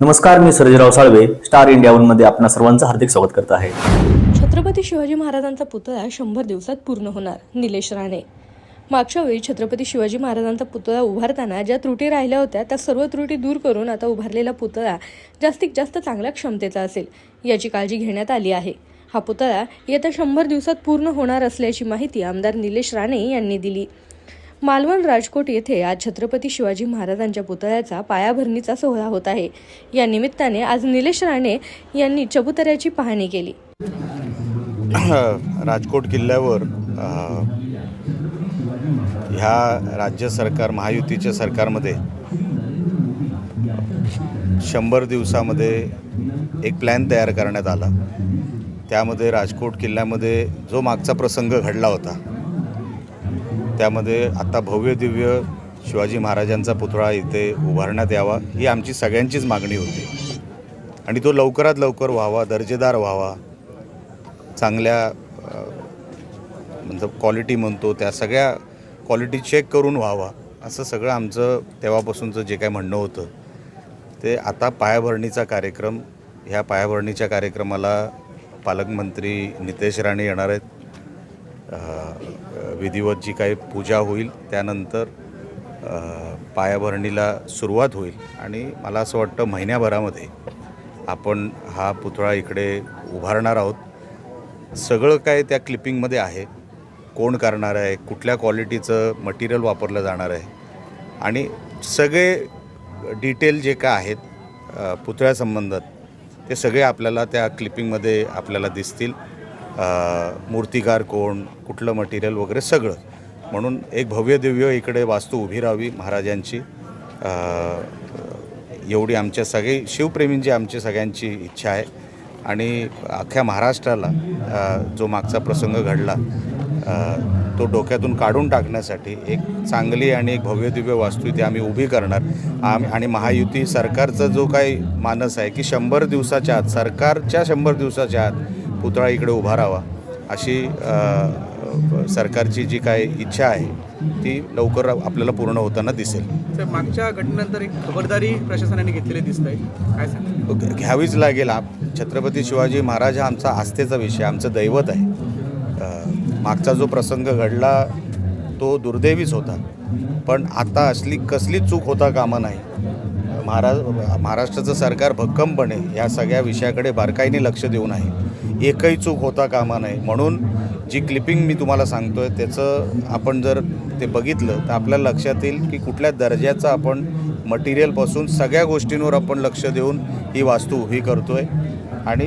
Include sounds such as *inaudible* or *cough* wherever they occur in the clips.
नमस्कार मी Sarjerao Salve star India वनमध्ये आपण सर्वांचं हार्दिक स्वागत करत आहे. छत्रपती शिवाजी महाराजांचा पुतळा शंभर दिवसात पूर्ण होणार निलेश राणे. मागच्या वेळी छत्रपती शिवाजी महाराजांचा पुतळा उभारताना ज्या त्रुटी राहिल्या होत्या त्या सर्व त्रुटी दूर करून आता उभारलेला पुतळा जास्तीत जास्त चांगल्या क्षमतेचा असेल याची काळजी घेण्यात आली आहे. हा पुतळा येत्या शंभर दिवसात पूर्ण होणार असल्याची माहिती आमदार निलेश राणे यांनी दिली. मालवण राजकोट येथे आज छत्रपती शिवाजी महाराजांच्या पुतळ्याचा पायाभरणीचा सोहळा होत आहे. या निमित्ताने आज निलेश राणे यांनी चबुतऱ्याची पाहणी केली. *clears throat* राजकोट किल्ल्यावर ह्या राज्य सरकार महायुतीच्या सरकारमध्ये शंभर दिवसामध्ये एक प्लॅन तयार करण्यात आला. त्यामध्ये राजकोट किल्ल्यामध्ये जो मागचा प्रसंग घडला होता त्यामध्ये आत्ता भव्य दिव्य शिवाजी महाराजांचा पुतळा इथे उभारण्यात यावा ही आमची सगळ्यांचीच मागणी होती. आणि तो लवकरात लवकर व्हावा दर्जेदार व्हावा चांगल्या म्हणजे क्वालिटी म्हणतो त्या सगळ्या क्वालिटी चेक करून व्हावा असं सगळं आमचं तेव्हापासूनचं जे काय म्हणणं होतं. ते आता पायाभरणीचा कार्यक्रम ह्या पायाभरणीच्या कार्यक्रमाला पालकमंत्री नितेश राणे येणार आहेत. विधिवत जी काही पूजा होईल त्यानंतर पायाभरणीला सुरुवात होईल. आणि मला असं वाटतं महिन्याभरामध्ये आपण हा पुतळा इकडे उभारणार आहोत. सगळं काय त्या क्लिपिंगमध्ये आहे. कोण करणार आहे? कुठल्या क्वालिटीचं मटेरियल वापरलं जाणार आहे? आणि सगळे डिटेल जे काय आहेत पुतळ्यासंबंधात ते सगळे आपल्याला त्या क्लिपिंगमध्ये आपल्याला दिसतील. मूर्तिकार कोण कुठलं मटेरियल वगैरे सगळं. म्हणून एक भव्य दिव्य इकडे वास्तू उभी राहावी महाराजांची. एवढी आमच्या सगळी शिवप्रेमींची आमची सगळ्यांची इच्छा आहे. आणि अख्ख्या महाराष्ट्राला जो मागचा प्रसंग घडला तो डोक्यातून काढून टाकण्यासाठी एक चांगली आणि एक भव्य दिव्य वास्तू इथे आम्ही उभी करणार. आम आणि महायुती सरकारचा जो काही मानस आहे की शंभर दिवसाच्या आत सरकारच्या शंभर दिवसाच्या आत पुतळा इकडे उभा राहावा. अशी सरकारची जी काही इच्छा आहे ती लवकर आपल्याला पूर्ण होताना दिसेल. तर मागच्या घटनेनंतर एक खबरदारी प्रशासनाने घेतलेली दिसत आहे. काय घ्यावीच लागेल. आप छत्रपती शिवाजी महाराज हा आमचा आस्थेचा विषय आमचं दैवत आहे. मागचा जो प्रसंग घडला तो दुर्दैवीच होता. पण आता असली कसली चूक होता कामा नाही. महाराज महाराष्ट्राचं सरकार भक्कमपणे या सगळ्या विषयाकडे बारकाईने लक्ष देऊन आहे. एकही चूक होता कामा नाही म्हणून जी क्लिपिंग मी तुम्हाला सांगतो आहे त्याचं आपण जर ते बघितलं तर आपल्या लक्षात येईल की कुठल्या दर्जाचं आपण मटेरियलपासून सगळ्या गोष्टींवर आपण लक्ष देऊन ही वास्तू उभी करतो आहे आणि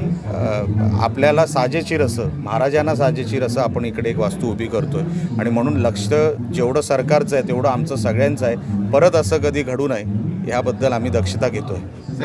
आपल्याला साजेची असं महाराजांना साजेची असं आपण इकडे एक वास्तू उभी करतो आहे आणि म्हणून लक्ष जेवढं सरकारचं आहे तेवढं आमचं सगळ्यांचं आहे. परत असं कधी घडू नये याबद्दल आम्ही दक्षता घेतो आहे